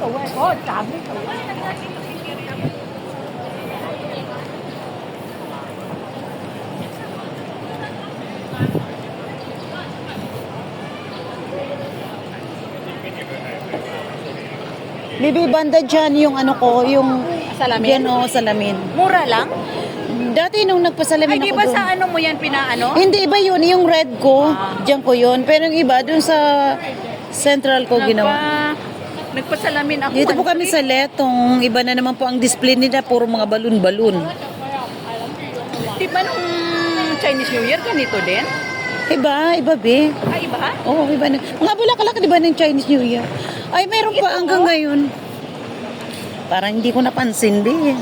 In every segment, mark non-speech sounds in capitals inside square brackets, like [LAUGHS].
tuwa. Oh, dami tuwa. Bibi banda dyan yung ano ko, yung Salamin? Yan o, salamin. Mura lang? Dati nung nagpasalamin Ay, di ako ba doon. sa ano mo yan pinaano? Hindi, iba yun. Yung red ko, Ah. dyan ko yun. Pero yung iba, dun sa central ko ginawa. Nagpa, nagpasalamin ako. Dito po kami sa Letong. Iba na naman po ang display nila. Puro mga balon-balon. Di ba nung Chinese New Year ganito din? Iba, iba be. Ay, iba? Oo, iba na. Mga bulaklak, di ba ng Chinese New Year? Ay, meron pa hanggang ngayon. Parang hindi ko napansin, be.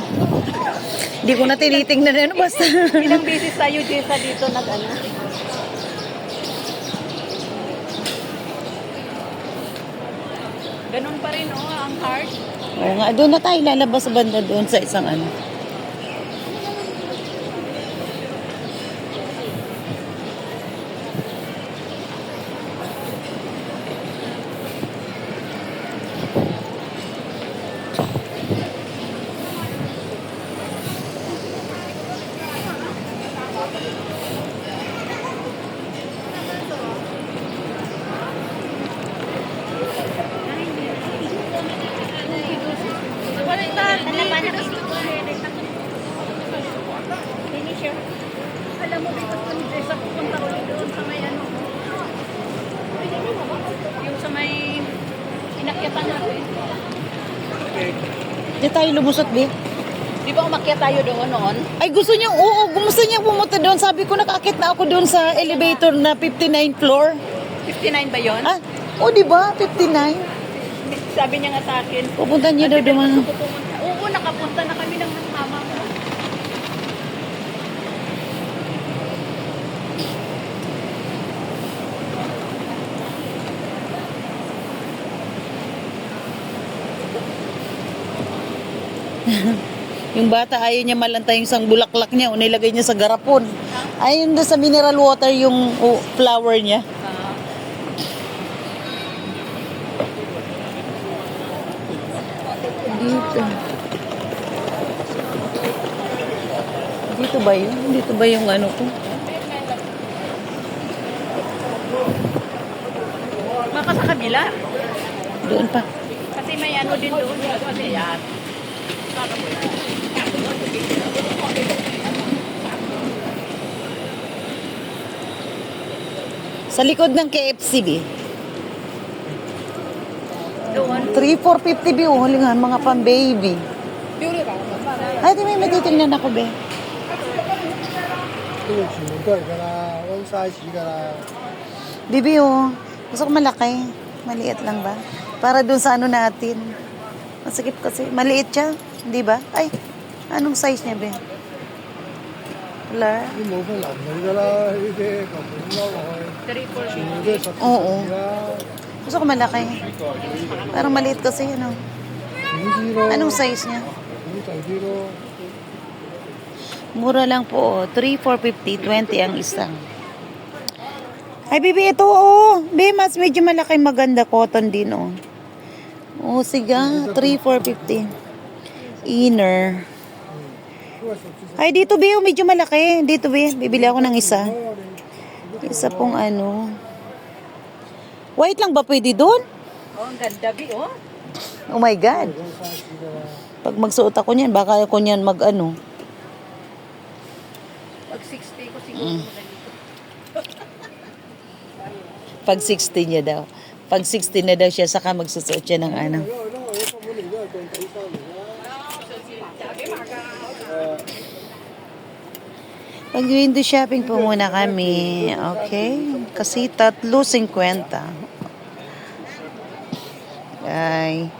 Hindi ko na tinitingnan ano, basta. Ilang beses tayo Jessa dito nag Ganun pa rin oh, ang heart. Oo nga, doon na tayo lalabas sa banda doon sa isang ano. Alam mo, dito kung Jessa pupunta ulit doon sa may ano. Yung sa may inakyatan natin. Di tayo lumusot, be. Di ba umakyat tayo doon noon? Ay, gusto niya, oo, gusto niya pumunta doon. Sabi ko, nakakit na ako doon sa elevator na 59 floor. 59 ba yon? Ah, oh, di ba? 59. Sabi niya nga sa akin, Pupunta niya daw doon. Ko. Oo, nakapunta na kami ng mama ko. [LAUGHS] Yung bata, ayaw niya malanta yung isang bulaklak niya. O nilagay niya sa garapon. Ayun doon sa mineral water yung oh, flower niya. Ah, Dito. Dito ba yun? Dito ba yung ano ko? baka sa kabila. Doon pa. Kasi may ano din doon. Kasi yan. Sa likod ng KFC, B. Doon. 3,450, B. Oh, halingan, mga pang-baby. Ay, di may matitingnan ako, be. Good ka na. One size, you ka na. Bibi, oh. Gusto ko malaki. Maliit lang ba? Para dun sa ano natin. Masakit kasi. Maliit siya. Di ba? Ay, anong size niya, be? Wala. Yung mo ba lang? Hindi ka lang. Hindi ka lang. Oo. Gusto ko malaki. Parang maliit kasi, ano? Anong size niya? Mura lang po, oh. 3,450, 20 ang isang. Ay, bibi, ito, oh. Be, mas medyo malaki maganda. Cotton din, oh. Oh, sige, 3,450. Inner. Ay, dito, be, oh, medyo malaki. Dito, be, bibili ako ng isa. Isa pong ano. White lang ba pwede doon? Oh, ang ganda, Bi, oh. Oh my God. Pag magsuot ako niyan, baka ako niyan mag ano. Pag 60 ko siguro mm. ganito. Pag 60 niya daw. Pag 60 na daw siya, saka magsusuot siya ng ano. Mag-window ah. shopping po muna kami. Okay? Kasi tatlo 50. Bye.